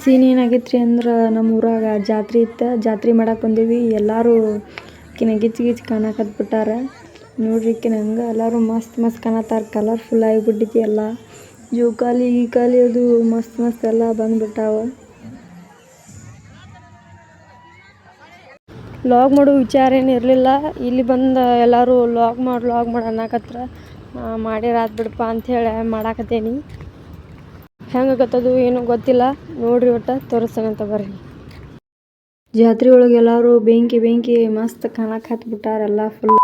Scene ಏನಾಗೈತ್ರಿ ಅಂದ್ರೆ ನಮ್ಮ ಊರಾಗ ಜಾತ್ರೆ ಇತ್ತು. ಜಾತ್ರೆ ಮಾಡಕ್ಕೆ ಬಂದೀವಿ. ಎಲ್ಲರೂ ಕಿನ ಗಿಚ್ ಗಿಚ್ಚಿ ಕಾಣಕತ್ಬಿಟ್ಟಾರ ನೋಡ್ರಿ ಕಿನ ಹಂಗೆ ಎಲ್ಲರೂ ಮಸ್ತ್ ಮಸ್ತ್ ಕಾಣತ್ತಾರ ಕಲರ್ಫುಲ್ ಆಗಿಬಿಟ್ಟೈತಿ ಎಲ್ಲ. ಜೋಕಾಲಿ ಕಾಲಿ ಅದು ಮಸ್ತ್ ಮಸ್ತ್ ಎಲ್ಲ ಬಂದ್ಬಿಟ್ಟಾವ. ಲಾಗ್ ಮಾಡೋ ವಿಚಾರ ಏನು ಇರಲಿಲ್ಲ. ಇಲ್ಲಿ ಬಂದು ಎಲ್ಲರೂ ಲಾಗ್ ಮಾಡಿ ಲಾಗ್ ಮಾಡಿ ಅನ್ನಕತ್ರ. ಮಾಡಿರಾತ್ ಬಿಡಪ್ಪ ಅಂಥೇಳಿ ಮಾಡಾಕತ್ತೇನಿ. ಹೆಂಗಾಗತ್ತದು ಏನು ಗೊತ್ತಿಲ್ಲ. ನೋಡ್ರಿ ಒಟ್ಟು ತೋರಿಸ್ತಾನಂತ ಬರ್ರಿ. ಜಾತ್ರೆ ಒಳಗೆ ಎಲ್ಲರೂ ಬೆಂಕಿ ಬೆಂಕಿ ಮಸ್ತ್ ಕಾಣಕ್ಕೆ ಹತ್ಬಿಟ್ಟಾರ ಬಿಟ್ಟಾರೆಲ್ಲ full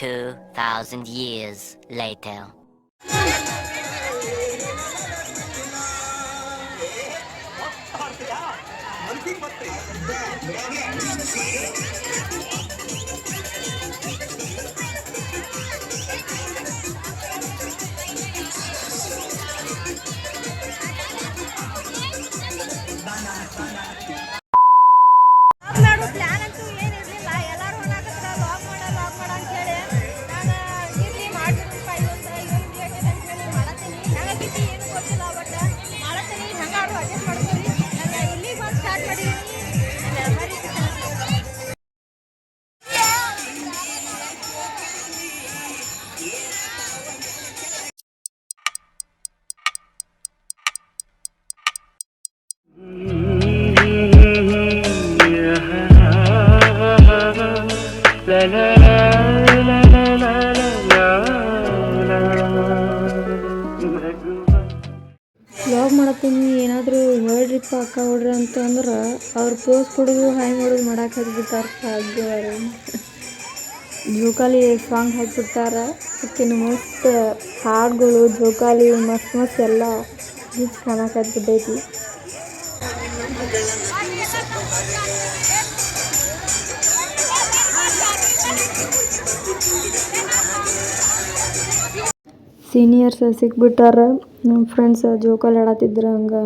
Two thousand years later. Vlog ಮಾಡತ್ತೀನಿ, ಏನಾದರೂ ಹೇಳ್ರಿಪ್ಪ ಅಕ್ಕ ಹೊಡ್ರಿ ಅಂತ ಅಂದ್ರೆ ಅವ್ರು ಪೋಸ್ ಕೊಡೋದು ಹಾಯ್ ಮಾಡೋದು ಮಾಡಕ್ಕೆ ಹತ್ಬಿಟ್ಟಾರ ಭಾಗ್ಯವಾರ ಜೋಕಾಲಿ ಸಾಂಗ್ ಹಾಕ್ಬಿಟ್ಟಾರ ಅದಕ್ಕಿನ್ನು ಮಸ್ತ್ ಹಾಡುಗಳು, ಜೋಕಾಲಿ, ಮಸ್ತ್ ಮಸ್ತ್ ಎಲ್ಲ ಗೀಚ್ ಕಾಣಕ್ಕೆ ಹತ್ಬಿಟ್ಟೈತಿ ಸೀನಿಯರ್ಸ್ ಸಿಕ್ಬಿಟ್ಟಾರ. ನಮ್ಮ ಫ್ರೆಂಡ್ಸ್ ಜೋಕಾಲಿ ಆಡತ್ತಿದ್ರ ಹಂಗೆ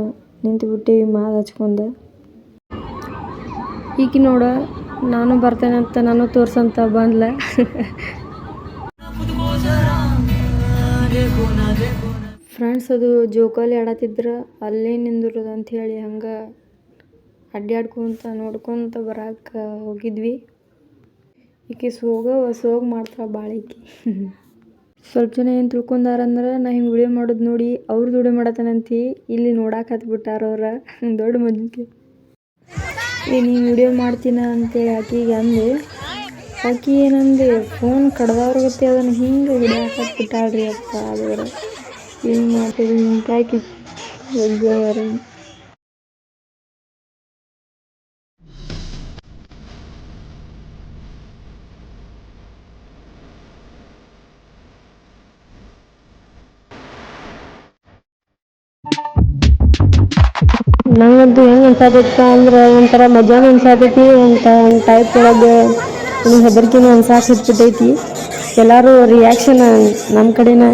ನಿಂತು ಬಿಟ್ಟಿವಿ ಮಾತು ಹಚ್ಕೊಂಡೆ. ಈಕಿ ನೋಡ, ನಾನು ಬರ್ತೇನೆ ಅಂತ ನಾನು ತೋರ್ಸಂತ ಬಂದ್ಲ. ಫ್ರೆಂಡ್ಸ್ ಅದು ಜೋಕಾಲಿ ಆಡತ್ತಿದ್ರ ಅಲ್ಲೇ ನಿಂದಿರೋದು ಅಂತ ಹೇಳಿ ಹಂಗೆ ಅಡ್ಡಾಡ್ಕೊಂತ ನೋಡ್ಕೊತ ಬರಕ್ಕೆ ಹೋಗಿದ್ವಿ. ಈಕೆ ಸೋಗ ಸೋಗ ಮಾಡ್ತಾಳೆ ಭಾಳ ಈಕಿ. ಸ್ವಲ್ಪ ಜನ ಏನು ತಿಳ್ಕೊಂಡಾರಂದ್ರೆ, ನಾ ಹಿಂಗೆ ವಿಡಿಯೋ ಮಾಡೋದು ನೋಡಿ ಅವ್ರದ್ದು ವಿಡಿಯೋ ಮಾಡತ್ತನಂತಿ, ಇಲ್ಲಿ ನೋಡಕ್ಕೆ ಹತ್ಬಿಟ್ಟಾರ ಅವ್ರ. ದೊಡ್ಡ ಮಜ್ಜಿಗೆ. ಏ ನೀನು ವಿಡಿಯೋ ಮಾಡ್ತೀನ ಅಂತೇಳಿ ಆಕಿಗೆ ಅಂದೆ. ಆಕಿ ಏನಂದೆ ಫೋನ್ ಕಡ್ದವ್ರ ಗತಿ ಅದನ್ನು ಹಿಂಗೆ ವಿಡಿಯೋ ಹಾಕತ್ಬಿಟ್ಟಾಳ್ರಿ ಅಪ್ಪ, ಅದರ. ಏನು ಮಾಡ್ತೀವಿ ಹಿಂಗೆ ನಂಗಂತೂ ಹೆಂಗೆ ಅನ್ಸಾತೈತ ಅಂದ್ರೆ ಒಂಥರ ಮಜಾನು ಅನ್ಸಾತೈತಿ, ಅಂತ ಒಂದು ಟೈಪ್ ಒಳಗೆ ಒಂದು ಹೆದರಿಕೆನೂ ಅನ್ಸಾಕ್ ಎಲ್ಲರೂ ರಿಯಾಕ್ಷನ್ ನಮ್ಮ ಕಡೆನ.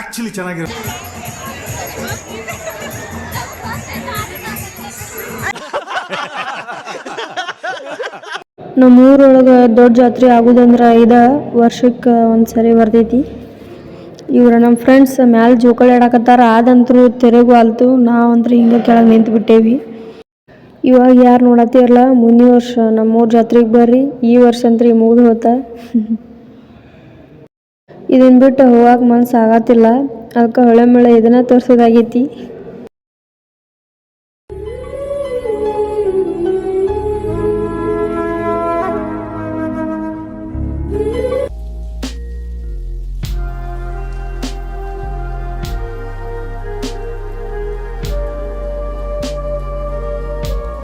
ಆಕ್ಚುಲಿ ಚೆನ್ನಾಗಿರೋ ನಮ್ಮ ಊರೊಳಗೆ ದೊಡ್ಡ ಜಾತ್ರೆ ಆಗೋದಂದ್ರೆ ಐದ ವರ್ಷಕ್ಕೆ ಒಂದು ಸರಿ ಬರ್ತೈತಿ. ಇವ್ರ ನಮ್ಮ ಫ್ರೆಂಡ್ಸ್ ಮ್ಯಾಲೆ ಜೋಕಾಲಿ ಆಡಕತ್ತಾರ, ಆದಂತರೂ ತೆರೆಗೂ ಆಲ್ತು ನಾವಂದ್ರೆ ಹಿಂಗೆ ಕೆಳಗೆ ನಿಂತು ಬಿಟ್ಟೇವಿ ಇವಾಗ ಯಾರು ನೋಡತ್ತಿರಲ್ಲ ಮುಂದಿನ ವರ್ಷ ನಮ್ಮೂರ ಜಾತ್ರೆಗೆ ಬರ್ರಿ, ಈ ವರ್ಷ ಅಂತ್ರಿ ಮುಗಿದು ಹೋತ. ಇದನ್ನ ಬಿಟ್ಟು ಹೋಗಕ್ಕೆ ಮನ್ಸು ಆಗತ್ತಿಲ್ಲ ಅದಕ್ಕೆ ಹೊಳೆ ಮಳೆ ಇದನ್ನ ತೋರ್ಸೋದಾಗೈತಿ.